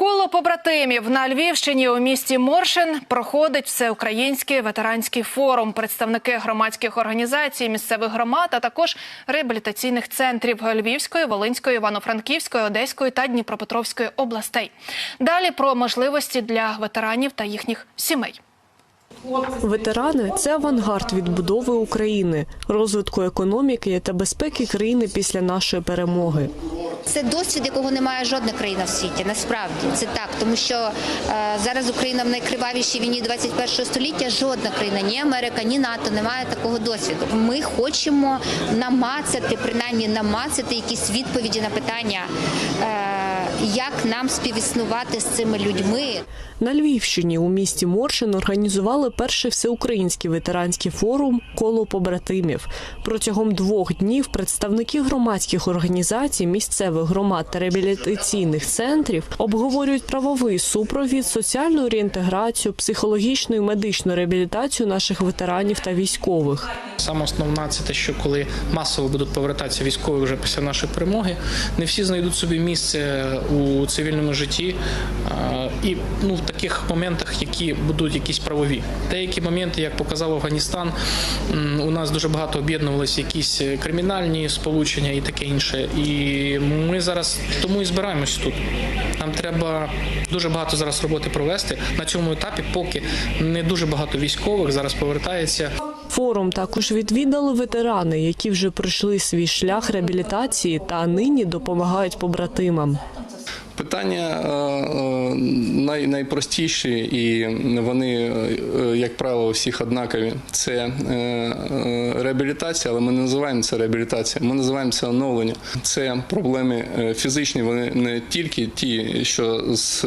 Коло побратимів на Львівщині у місті Моршин проходить всеукраїнський ветеранський форум. Представники громадських організацій, місцевих громад, а також реабілітаційних центрів Львівської, Волинської, Івано-Франківської, Одеської та Дніпропетровської областей. Далі про можливості для ветеранів та їхніх сімей. Ветерани це авангард відбудови України, розвитку економіки та безпеки країни після нашої перемоги. Це досвід, якого немає жодна країна в світі. Насправді це так, тому що е, зараз Україна в найкривавішій війні 21 століття. Жодна країна, ні Америка, ні НАТО не має такого досвіду. Ми хочемо намацати, принаймні намацати якісь відповіді на питання, е, як нам співіснувати з цими людьми. На Львівщині у місті Моршин організували перший всеукраїнський ветеранський форум коло побратимів. Протягом двох днів представники громадських організацій, місцевих громад та реабілітаційних центрів обговорюють правовий супровід, соціальну реінтеграцію, психологічну і медичну реабілітацію наших ветеранів та військових. Саме основна це те, що коли масово будуть повертатися військові вже після нашої перемоги, не всі знайдуть собі місце у цивільному житті і ну в таких моментах, які будуть якісь правові. Деякі моменти, як показав Афганістан, у нас дуже багато об'єднувалися якісь кримінальні сполучення і таке інше. І ми зараз тому і збираємось тут. Нам треба дуже багато зараз роботи провести на цьому етапі, поки не дуже багато військових зараз повертається. Форум також відвідали ветерани, які вже пройшли свій шлях реабілітації та нині допомагають побратимам. Питання е, е, най, найпростіші, і вони, е, як правило, всіх однакові. Це реабілітація, але ми не називаємо це реабілітація, ми називаємо це оновлення. Це проблеми фізичні, вони не тільки ті, що з.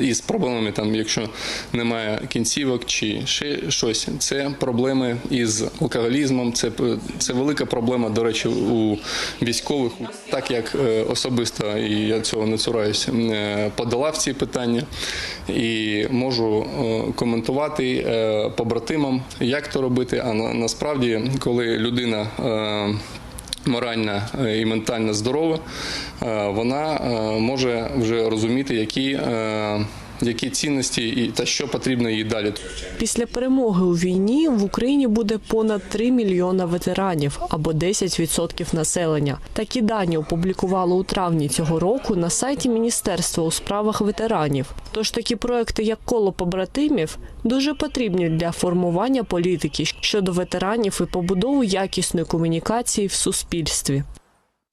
Із проблемами, там, якщо немає кінцівок чи ще щось, це проблеми із алкоголізмом. Це це велика проблема, до речі, у військових. Так як е, особисто, і я цього не цураюся, е, подолав ці питання і можу е, коментувати побратимам, як то робити. А на, насправді, коли людина моральна е, і ментально здорова, е, вона е, може вже розуміти, які, які цінності і та що потрібно їй далі. Після перемоги у війні в Україні буде понад 3 мільйона ветеранів або 10% населення. Такі дані опублікували у травні цього року на сайті Міністерства у справах ветеранів. Тож такі проекти, як коло побратимів, дуже потрібні для формування політики щодо ветеранів і побудови якісної комунікації в суспільстві.